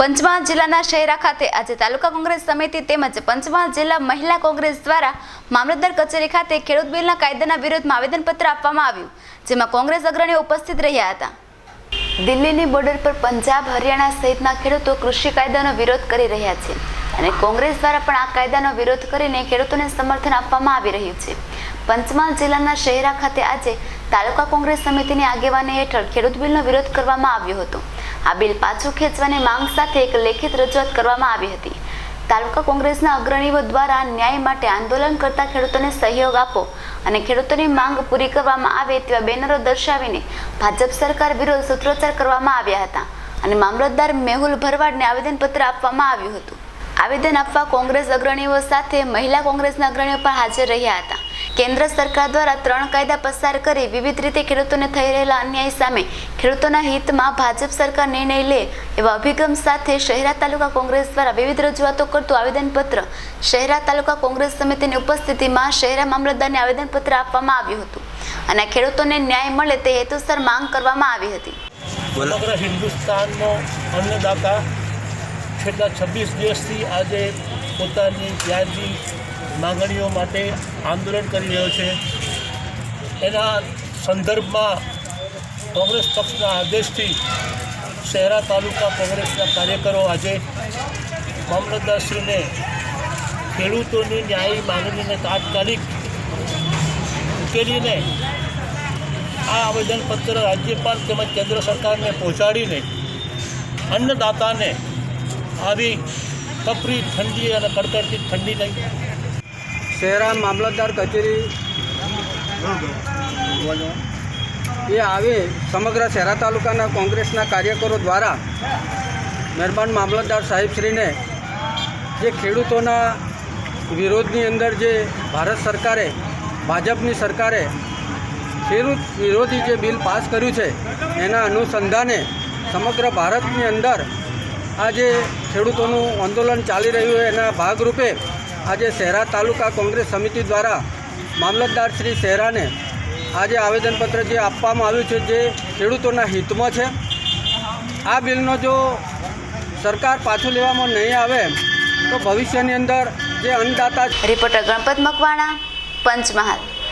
પંચમહાલ જિલ્લાના શહેરા ખાતે આજે તાલુકા કોંગ્રેસ સમિતિ તેમજ પંચમહાલ જિલ્લા મહિલા કોંગ્રેસ દ્વારા મામલતદાર કચેરી ખાતે ખેડૂત બિલના કાયદાના વિરોધમાં આવેદનપત્ર આપવામાં આવ્યું, જેમાં કોંગ્રેસ અગ્રણીઓ ઉપસ્થિત રહ્યા હતા. દિલ્હીની બોર્ડર પર પંજાબ, હરિયાણા સહિતના ખેડૂતો કૃષિ કાયદાનો વિરોધ કરી રહ્યા છે અને કોંગ્રેસ દ્વારા પણ આ કાયદાનો વિરોધ કરીને ખેડૂતોને સમર્થન આપવામાં આવી રહ્યું છે. પંચમહાલ જિલ્લાના શહેરા ખાતે આજે તાલુકા કોંગ્રેસ સમિતિની આગેવાની હેઠળ ખેડૂત બિલનો વિરોધ કરવામાં આવ્યો હતો. આ બિલ પાછું ખેંચવાની માંગ સાથે એક લેખિત રજૂઆત કરવામાં આવી હતી. તાલુકા કોંગ્રેસના અગ્રણીઓ દ્વારા ન્યાય માટે આંદોલન કરતા ખેડૂતોને સહયોગ આપો અને ખેડૂતોની માંગ પૂરી કરવામાં આવે તેવા બેનરો દર્શાવીને ભાજપ સરકાર વિરોધ સૂત્રોચ્ચાર કરવામાં આવ્યા હતા અને મામલતદાર મેહુલ ભરવાડને આવેદનપત્ર આપવામાં આવ્યું હતું. આવેદન આપવા કોંગ્રેસ અગ્રણીઓ સાથે મહિલા કોંગ્રેસના અગ્રણીઓ પણ હાજર રહ્યા હતા. કેન્દ્ર સરકાર દ્વારા ત્રણ કાયદા પસાર કરી વિવિધ રીતે ખેડૂતોને થઈ રહેલા અન્યાય સામે ખેડૂતોના હિતમાં ભાજપ સરકાર નિર્ણય લે એવા અભિગમ સાથે શહેરા તાલુકા કોંગ્રેસ દ્વારા વિવિધ રજૂઆતો કરતું આવેદનપત્ર શહેરા તાલુકા કોંગ્રેસ સમિતિની ઉપસ્થિતિમાં શહેરા મામલતદારને આવેદનપત્ર આપવામાં આવ્યું હતું અને ખેડૂતોને ન્યાય મળે તે હેતુસર માંગ કરવામાં આવી હતી. સમગ્ર હિન્દુસ્તાનનો અન્નદાતા છેલ્લા છવ્વીસ દિવસથી આજે પોતાની વ્યાજબી માંગણીઓ માટે આંદોલન કરી રહ્યો છે. એના સંદર્ભમાં કોંગ્રેસ પક્ષના આદેશથી શહેરા તાલુકા કોંગ્રેસના કાર્યકરો આજે મામલતદારશ્રીને ખેડૂતોની ન્યાયી માંગણીને તાત્કાલિક ઉકેલીને આ આવેદનપત્ર રાજ્યપાલ તેમજ કેન્દ્ર સરકારને પહોંચાડીને અન્નદાતાને આવી કપરી ઠંડી અને કડકડતી ઠંડી નહીં શહેરા મામલતદાર કચેરી એ આવી સમગ્ર શહેરા તાલુકાના કોંગ્રેસના કાર્યકરો દ્વારા મહેરબાન મામલતદાર સાહેબશ્રીને જે ખેડૂતોના વિરોધની અંદર જે ભારત સરકારે, ભાજપની સરકારે ખેડૂત વિરોધી જે બિલ પાસ કર્યું છે, એના અનુસંધાને સમગ્ર ભારતની અંદર આ જે ખેડૂતોનું આંદોલન ચાલી રહ્યું છે, એના ભાગરૂપે આજે શહેરા તાલુકા કોંગ્રેસ સમિતિ દ્વારા મામલતદાર શ્રી શહેરાને આજે આવેદનપત્ર જે આપવામાં આવ્યું છે જે ખેડૂતોના હિતમાં છે. આ બિલનો જો સરકાર પાછું લેવામાં નહીં આવે, તો ભવિષ્યની અંદર જે અન્નદાતા રિપોર્ટર ગણપત મકવાણા, પંચમહાલ.